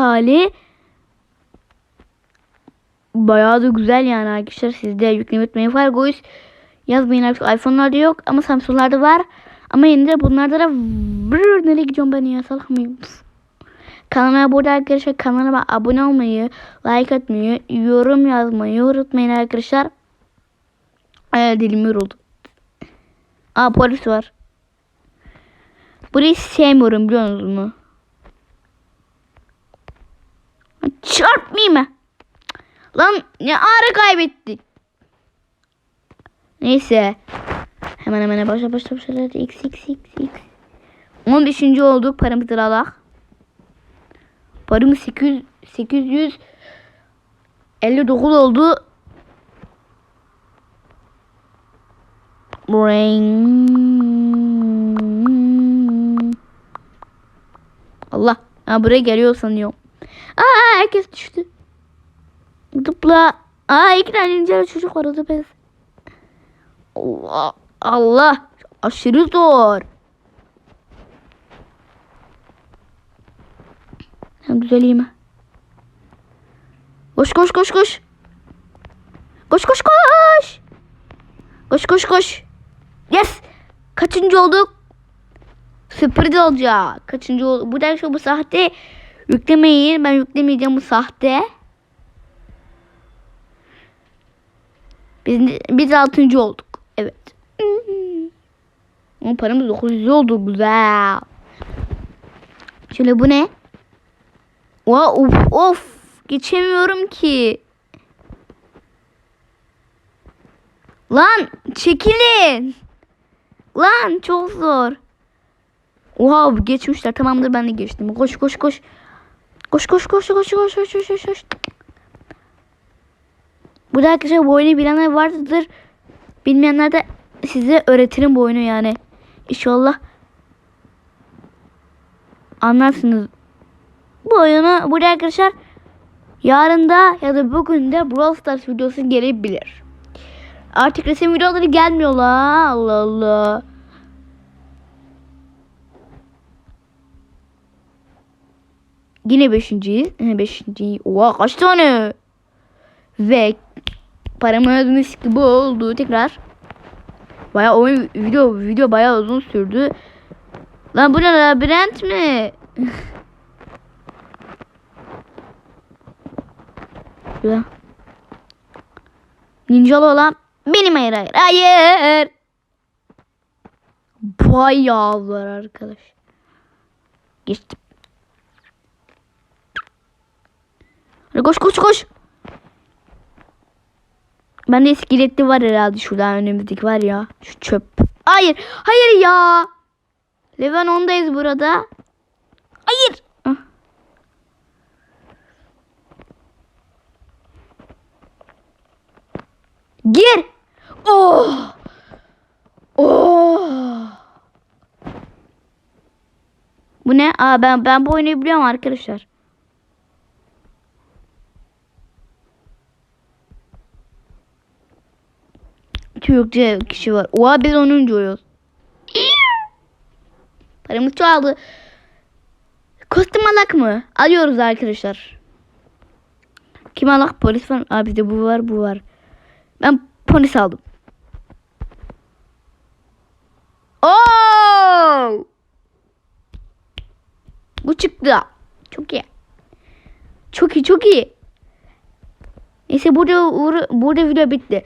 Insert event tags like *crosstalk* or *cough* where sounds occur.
hali bayağı da güzel yani arkadaşlar. Siz de yüklemeyi unutmayın. Fargoys yazmayın artık. iPhone'larda yok ama Samsung'larda var. Ama yine de bunlarda da Brrr, nereye gidiyorum ben ya salak mıyım? Kanalıma burada arkadaşlar kanalıma abone olmayı, like atmayı, yorum yazmayı unutmayın arkadaşlar. Ay dilim yoruldu. Aa polis var. Burayı sevmiyorum biliyor musunuz mu? Çarpmayayım mı? Lan ne ara kaybettik. Neyse. Hemen hemen başla başla başla. X X X X. 15. olduk paramızı alak. Paramız 800 859 oldu. Ring. Allah. Ha, buraya geliyor sanıyorum. Aa herkes düştü. Dıpla. Aa iki tane ince çocuk var o da bez. Allah. Allah. Aşırı zor. Hem düzeleyim? Koş koş koş koş. Koş koş koş. Koş koş koş. Yes. Kaçıncı olduk? Sürpriz olacak. Kaçıncı olduk? Bu da bu sahte. Yüklemeyin. Ben yüklemeyeceğim bu sahte. Biz, biz altıncı olduk. Evet. Ama paramız 900 oldu. Güzel. Şöyle bu ne? Oha, of of. Geçemiyorum ki. Lan çekilin. Lan çok zor. Oha geçmişler. Tamamdır ben de geçtim. Koş koş koş. Koş koş koş koş koş koş koş koş koş. Burada arkadaşlar bu oyunu bilenler vardır. Bilmeyenler de size öğretirim bu oyunu yani. İnşallah anlarsınız. Bu oyunu burada arkadaşlar yarın da ya da bugün de Brawl Stars videosu gelebilir. Artık resim videoları gelmiyor la. Allah Allah. Yine beşinciyiz. Yine beşinciyi. Oha kaç tane? Ve paramı ödemesi gibi oldu tekrar. Baya oyun video video baya uzun sürdü. Lan bu ne labirent mi? *laughs* Ya. Ninjalı olan benim hayır hayır. Hayır. Bayağı var arkadaş. Geçtim. Hadi koş koş koş. Bende iskeletli var herhalde şuradan önümüzdeki var ya. Şu çöp. Hayır. Hayır ya. Level 10'dayız burada. Hayır. Ah. Gir. Oh. Oh. Bu ne? Aa ben ben bu oyunu biliyorum arkadaşlar. Türkçe kişi var. Oha biz 10. oyuz. Paramız çoğaldı. Kostüm alak mı? Alıyoruz arkadaşlar. Kim alak? Polis var. Aa bizde bu var bu var. Ben polis aldım. Oo! Bu çıktı. Çok iyi. Çok iyi çok iyi. Neyse burada burada video bitti.